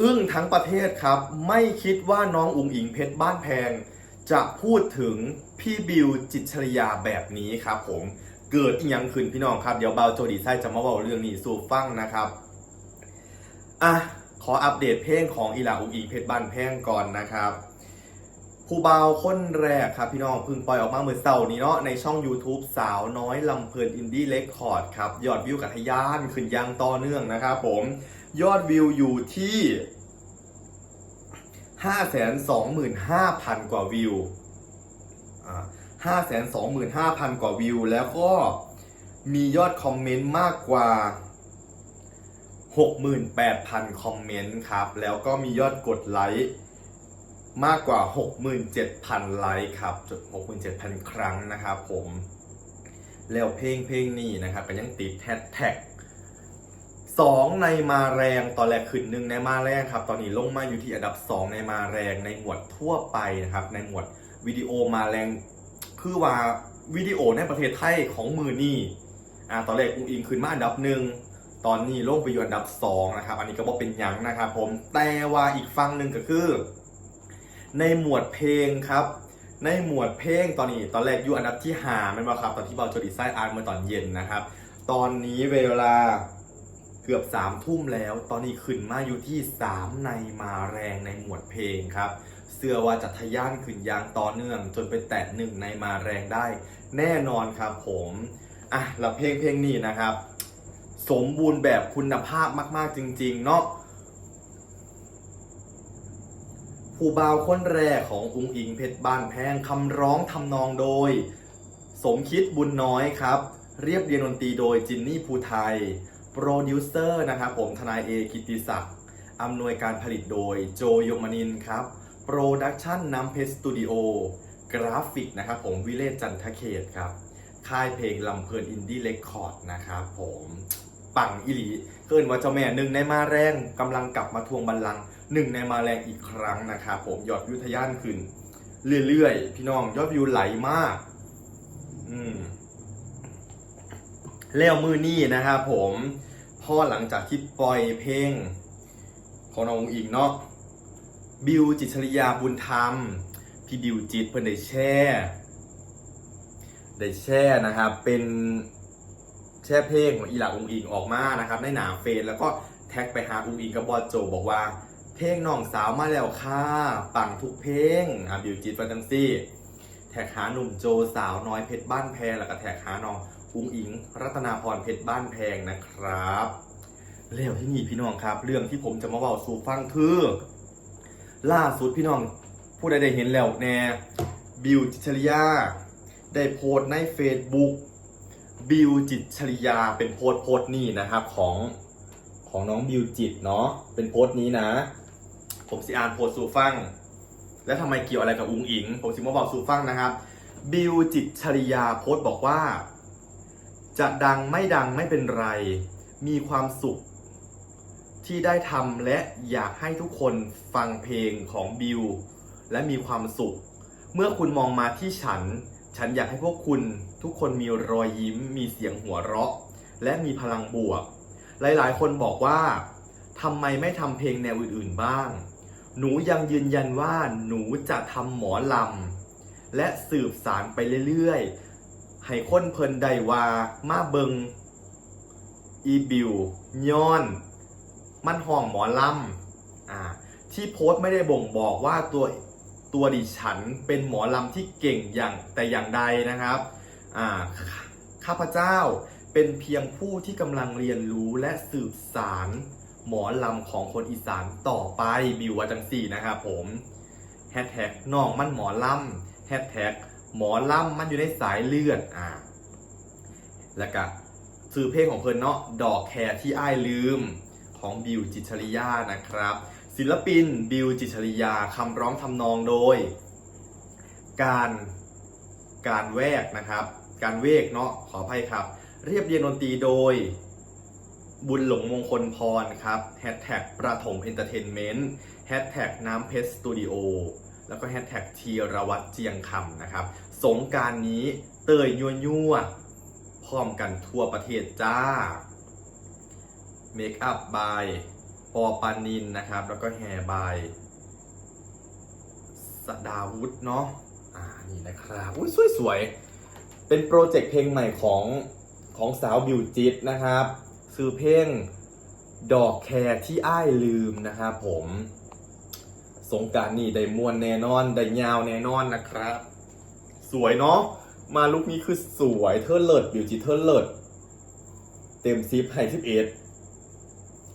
อึ้งทั้งประเทศครับ ไม่คิดว่าน้องอุ๋งอิงเพชรบ้านแพง จะพูดถึงพี่บิวจิตชริยาแบบนี้ครับผมเกิดอีหยังขึ้นพี่น้องครับ เดี๋ยวเบาโจดีไซจะมาเล่าเรื่องนี้สู่ฟังนะครับอะขออัปเดตเพลงของอีหลาอุ๋งอิงเพชรบ้านแพงก่อนนะครับผู้เบาคนแรกครับพี่น้องพิ่งปล่อยออกมาเมื่อเสาร์นี้เนาะในช่อง YouTube สาวน้อยลำเพลินอินดี้เล็กคอร์ดครับยอดวิวกับทะยานขึ้นยังต่อเนื่องนะครับผม ยอดวิวอยู่ที่ 525,000 กว่าวิวอ่า525,000 กว่าวิว แล้วก็มียอดคอมเมนต์มากกว่า 68,000 คอมเมนต์ครับ แล้วก็มียอดกดไลค์มากกว่า 67,000 ไลค์ครับจุด67,000 ครั้งนะครับผม แล้วเพลงเพลงนี้นะครับก็ยังติดแฮชแท็ก สองในมาแรงตอนแรกขึ้นหนึ่งในมาแรงครับ ตอนนี้ลงมาอยู่ที่อันดับ 2 ในมาแรงในหมวดทั่วไปนะครับ ในหมวดวิดีโอมาแรง คือว่าวิดีโอในประเทศไทยของมือนี่อ่าตอนแรกอุ้งอิงขึ้นมาอันดับหนึ่งตอนนี้ลงไปอยู่อันดับสองนะครับ อันนี้ก็บอกเป็นยังนะครับผมแต่ว่าอีกฟังหนึ่งก็คือ ในหมวดเพลงครับ ในหมวดเพลงตอนนี้ตอนแรกอยู่อันดับที่หาไม่มาครับ ตอนที่เบาโจดีไซน์อาร์เมื่อตอนเย็นนะครับ ตอนนี้เวลา เกือบสามทุ่มแล้ว ตอนนี้ขึ้นมาอยู่ที่ 3 ในมาแรงในหมวดเพลงครับ เสื้อว่าจะทะยานขึ้นยางต่อเนื่อง จนไปแตะหนึ่งในมาแรงได้ แน่นอนครับผมอะแล้วเพลงเพลงนี้นะครับ สมบูรณ์แบบคุณภาพมาก ๆ จริง ๆ เนาะผู้บ่าวคนแรกของอุ้งอิงเพชรบ้านแพงคำร้องทำนองโดย สมคิดบุญน้อยครับ เรียบเรียงดนตรีโดยจินนี่ภูไทย โปรดิวเซอร์นะครับผมทนายเอกิติศักดิ์อำนวยการผลิตโดยโจโยมนินครับโปรดักชันน้ำเพชรสตูดิโอกราฟิกนะครับผมวิเลศจันทเขตครับค่ายเพลงลำเพลินอินดี้เรคคอร์ดนะครับผมปังอิลีเกินว่าเจ้าแม่หนึ่งในมาแรงกำลังกลับมาทวงบัลลังก์หนึ่งในมาแรงอีกครั้งนะครับผมยอดวิวทะยานขึ้น เรื่อยๆ พี่น้องยอดวิวไหลมาก อืมแล้วมือนี่นะครับผม พอหลังจากที่ปล่อยเพลงของน้องอิงเนาะบิวจิตชริยาบุญธรรม พี่บิวจิตเพิ่นได้แช่ ได้แช่นะครับเป็นแช่เพลงของอีหลาอุงอิงออกมานะครับในหนาเฟซแล้วก็แท็กไปหาอุงอิงกับบอโจบอกว่า เพลงน้องสาวมาแล้วค่ะปังทุกเพลงอะบิวจิตฟันจังซี่ แท็กหาหนุ่มโจสาวน้อยเพชรบ้านแพงแล้วก็แท็กหาน้อง อุงอิง รัตนาพรเพชรบ้านแพงนะครับ แล้วที่นี่พี่น้องครับ เรื่องที่ผมจะมาเบาสู่ฟังคือ ล่าสุดพี่น้อง ผู้ใดได้เห็นแล้วแน่บิวจิตรชริยา ได้โพสต์ใน Facebook บิวจิตชริยาเป็นโพสต์โพสต์นี้นะครับของของน้องบิวจิตเนาะเป็นโพสต์นี้นะ ผมสิอ่านโพสต์สู่ฟัง และทำไมเกี่ยวอะไรกับอุ้งอิง ผมสิมาบอกสู่ฟังนะครับ บิวจิตชริยาโพสต์บอกว่า จะดังไม่ดังไม่เป็นไร มีความสุขที่ได้ทำและอยากให้ทุกคนฟังเพลงของบิวและมีความสุข เมื่อคุณมองมาที่ฉัน ฉันอยากให้พวกคุณทุกคนมีรอยยิ้ม มีเสียงหัวเราะ และมีพลังบวก หลายๆ คนบอกว่าทำไมไม่ทำเพลงแนวอื่นๆบ้าง หนูยังยืนยันว่าหนูจะทำหมอลำและสืบสารไปเรื่อยๆ ให้คนเพลินใดว่ามาเบิงอีบิวย้อน มันห้องหมอลำอ่าที่โพสต์ไม่ได้บ่งบอกว่าตัวตัวดิฉันเป็นหมอลำที่เก่งอย่างแต่อย่างใดนะครับอ่าข้าพเจ้าเป็นเพียงผู้ที่กำลังเรียนรู้และสืบสารหมอลำของคนอีสานต่อไปบิวว่าจังสี่นะครับผมแฮชแท็กน้องมันหมอลำแฮชแท็ก หมอลำมันอยู่ในสายเลือดอ่าแล้วก็ซื้อเพลงของเพิ่นเนาะดอกแคร์ที่อ้ายลืมของบิวจิตรชริยานะครับ ศิลปินบิวจิตรชริยาคำร้องทำนองโดย การการแวกนะครับ การเวกเนาะขออภัยครับ เรียบเรียงดนตรีโดย บุญหลงมงคลพรครับแฮชแท็กประถมเอนเตอร์เทนเมนต์แฮชแท็กน้ำเพชรสตูดิโอ แล้วก็แฮชแท็กทีรวัตรเจียงคำนะครับ สงการนี้เตยยั่วยั่วพร้อมกันทั่วประเทศจ้าเมคอัพบายปอปานินนะครับ แล้วก็แฮบายสดาวุฒเนาะอ่านี่นะครับอุ้ยสวยๆ เป็นโปรเจกต์เพลงใหม่ของของสาวบิวจิตนะครับซื้อเพลงดอกแคร์ที่อ้ายลืมนะครับผม สงการนี่ได้มวนแน่นอนได้ยาวแน่นอนนะครับ สวยเนาะมาลุคนี้คือสวยเธอเลิศบิวจิเธอเลิศเต็มซิปให้สิบเอ็ด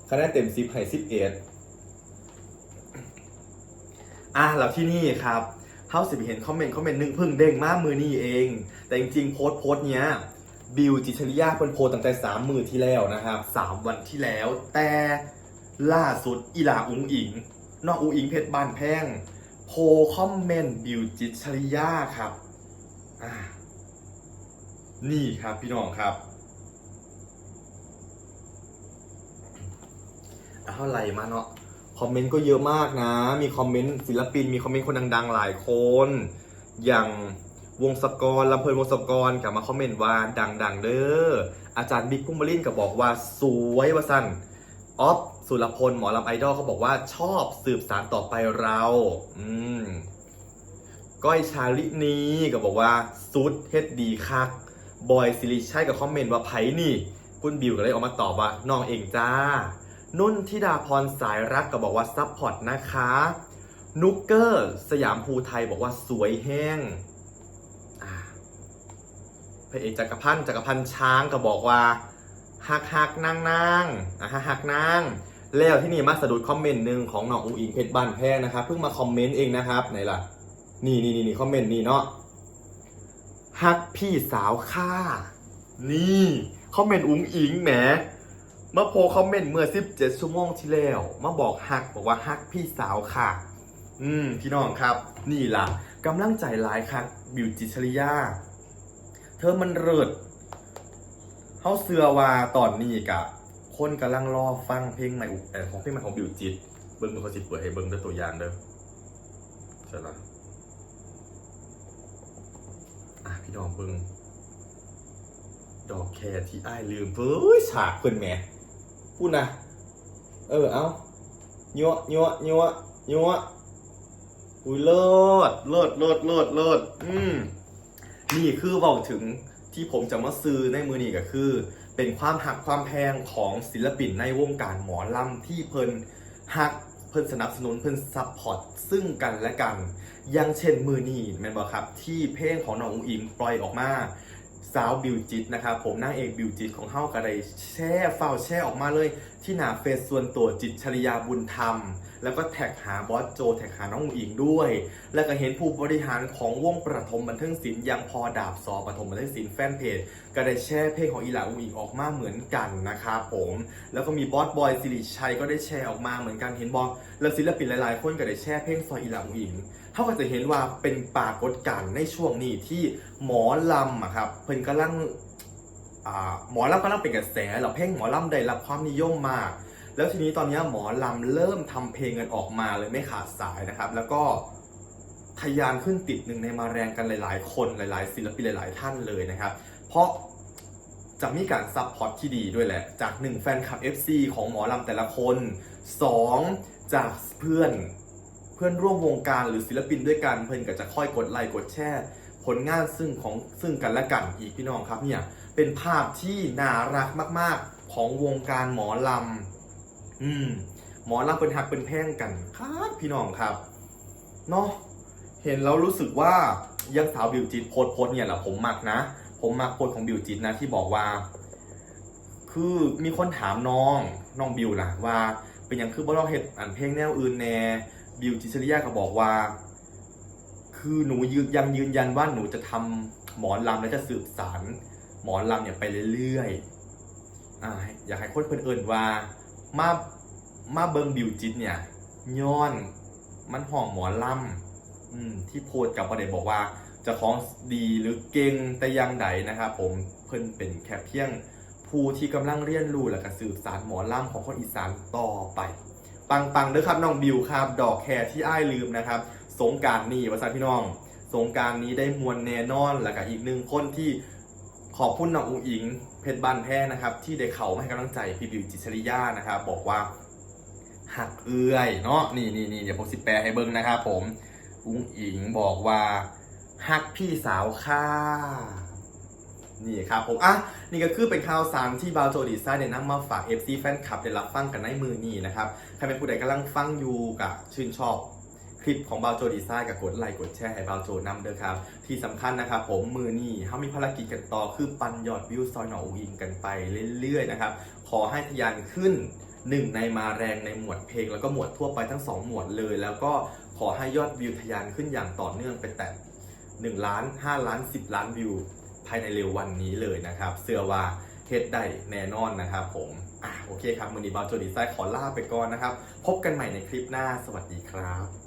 คะแนนเต็มซิปให้สิบเอ็ดอะแล้วที่นี่ครับเท่าสิบเห็นคอมเมนต์คอมเมนต์หนึ่งเพิ่งเด้งมากมือนี่เอง แต่จริงๆโพสต์โพสต์เนี้ยบิวจิชริยาเพิ่นโพสต์ตั้งแต่สามมือที่แล้วนะครับสามวันที่แล้ว แต่ล่าสุดอีหลาอุงอิง นอกอุงอิงเพชรบานแพงโพคอมเมนต์บิวจิตชริยาครับนี่ครับพี่น้องครับอะเท่าไหร่มาเนาะคอมเมนต์ก็เยอะมากนะ มีคอมเมนต์ศิลปิน มีคอมเมนต์คนดังๆ หลายคน อย่างวงศกรลำเพลินวงศกรกลับมาคอมเมนต์ว่าดังๆ เด้อ อาจารย์บิ๊กพุ่มบรินก็บอกว่าสวยว่าสั้นออฟ สุรพลหมอลำไอดอลเขาบอกว่าชอบสืบสารต่อไปเรา อืมก้อยชาลินีก็บอกว่าซุดเฮ็ดดีคักบอยสิริชัยกับคอมเมนต์ว่าไผนี่คุณบิวก็เลยออกมาตอบว่าน้องเองจ้า นุ่นธิดาพรสายรักก็บอกว่าซัพพอร์ตนะคะ นุกเกอร์ สยามภูไทยบอกว่าสวยแห้งพระเอกจักรพันธ์จักรพันธ์ช้างก็บอกว่าหักหักนางนางอะหักหักนาง แล้วที่นี่มาสะดุดคอมเมนต์หนึ่งของน้องอุงอิงเพชรบ้านแพงนะครับเพิ่งมาคอมเมนต์เองนะครับไหนล่ะ นี่นี่นี่คอมเมนต์นี่เนาะฮักพี่สาวข้านี่คอมเมนต์อุงอิงแหมเมื่อโพคอมเมนต์เมื่อ 17 ชั่วโมงที่แล้ว มาบอกฮักบอกว่าฮักพี่สาวค่ะ อืมพี่น้องครับ นี่ล่ะกำลังใจหลายคักบิวจิตชริยา เธอมันเลิศเขาเสือว่าตอนนี้กะ คนกำลังรอฟังเพลงใหม่เออของเพลงใหม่ของบิวจิต เบิ้งดูเขาสิเปิดให้เบิ้งด้วยตัวอย่างเด้อใช่ละอะพี่น้องเบิ้งดอกแคร์ที่อ้ายลืมเฮ้ยฉากเพิ่นแหมพูดนะเออเอายัวยัวยัวยัวอุ้ยเลิศเลิศเลิศเลิศเลิศอืมนี่คือเว้าถึงที่ผมจะมาซื้อในมือนี้ก็คือ เป็นความหักความแพงของศิลปินในวงการหมอลำที่เพิ่นหักเพิ่นสนับสนุนเพิ่นซัพพอร์ตซึ่งกันและกันยังเช่นมือนีแม่นบอครับที่เพลงของน้องอุ๋งอิงปล่อยออกมา สาวบิวจิตนะครับผมนางเอกบิวจิตของเฮาก็ได้แช่เฝ้าแช่ออกมาเลย ที่หน้าเฟซส่วนตัวจิตชริยาบุญธรรม แล้วก็แท็กหาบอสโจ แท็กหาน้องอุ๋งอิงด้วย แล้วก็เห็นผู้บริหารของวงประถมบันเทิงศิลป์ยังพอดาบซอประถมบันเทิงศิลป์แฟนเพจก็ได้แชร์เพลงของอีหลาอุ๋งอิงออกมาเหมือนกันนะครับผมแล้วก็มีบอสบอยสิริชัยก็ได้แชร์ออกมาเหมือนกันเห็นบอสแล้วศิลปินหลายๆ คนก็ได้แชร์เพลงซอยอีหลาอุ๋งอิง เขาก็จะเห็นว่าเป็นปรากฏการณ์ในช่วงนี้ที่หมอลำอะครับเพิ่นกำลังหมอลำกำลังเป็นกระแสแล้วเพลงหมอลำได้รับความนิยมมาก แล้วทีนี้ตอนนี้หมอลำเริ่มทำเพลงกันออกมาเลยไม่ขาดสายนะครับ แล้วก็ทะยานขึ้นติดหนึ่งในมาแรงกันหลาย ๆ คนหลาย ๆ ศิลปินหลาย ๆ ท่านเลยนะครับ เพราะจะมีการซัพพอร์ตที่ดีด้วยแหละ จากหนึ่งแฟนคลับ FC ของหมอลำแต่ละคนสองจากเพื่อน เพื่อนร่วมวงการหรือศิลปินด้วยกันเพื่อนก็จะค่อยกดไลค์กดแชร์ผลงานซึ่งของซึ่งกันและกันอีกพี่น้องครับเนี่ยเป็นภาพที่น่ารักมาก ๆ ของวงการหมอลำอืมหมอลำเป็นหักเป็นแพงกันครับพี่น้องครับเนาะเห็นแล้วรู้สึกว่ายังสาวบิวจิตโพสโพสเนี่ยแหละผมมักนะ ผมมักโพสของบิวจิตนะที่บอกว่า คือมีคนถามน้องน้องบิวนะว่า เป็นอย่างคือบ่เราเห็ดอันเพลงแนวอื่นแน่ บิวจิชริยาก็บอกว่า คือหนูยืนยังยืนยันว่าหนูจะทำหมอนลำและจะสืบสารหมอนลำเนี่ยไปเรื่อยๆออยากให้คนเพิ่นเอิ่นว่ามามาเบิงบิวจิตเนี่ยย้อนมันห้องหมอนลำที่โพสต์กับประเด็นบอกว่าจะของดีหรือเก่งแต่อยังใดนะครับผมเพิ่นเป็นแค่เพียงผู้ที่กำลังเรียนรู้และก็สืบสารหมอลำของคนอีสานต่อไป ปังปังๆเด้อครับน้องบิวครับ ดอกแคร์ที่อ้ายลืมนะครับ สงการนี้วาซาพี่น้อง สงการนี้ได้มวลแน่นอนแล้วก็อีกหนึ่งคนที่ขอบคุณน้องอุ๋งอิง เพชรบานแพ้นะครับ ที่ได้เขามาให้กำลังใจพี่บิวจิตรชริยานะครับ บอกว่าหักเอื้อยเนาะนี่นี่นี่เดี๋ยวผมสิแปลให้เบิ้งนะครับผมอุ้งอิงบอกว่าหักพี่สาวค่ะ นี่ครับผมอะนี่ก็คือเป็นข่าวสารที่บาวโจดีไซน์เนี่ยนำมาฝาก FC แฟนคลับได้รับฟังกันในมือนี้นะครับใครเป็นผู้ใดกำลังฟังอยู่กับชื่นชอบคลิปของบาวโจดีไซน์กับกดไลค์กดแชร์ให้บาวโจนำเด้อครับ ที่สำคัญนะครับผมมือนี้เขามีภารกิจกันต่อคือปันยอดวิวซอยหนองอิงกันไปเรื่อยๆนะครับ ขอให้ทะยานขึ้นหนึ่งในมาแรงในหมวดเพลง แล้วก็หมวดทั่วไปทั้งสองหมวดเลย แล้วก็ขอให้ยอดวิวทะยานขึ้นอย่างต่อเนื่องไปแต่1ล้าน 5 ล้าน 10 ล้านวิว ภายในเร็ววันนี้เลยนะครับ เสื้อว่าเฮ็ดได้แน่นอนนะครับผมอะโอเคครับมือนีบาวโจดีไซน์ขอลาไปก่อนนะครับ พบกันใหม่ในคลิปหน้าสวัสดีครับ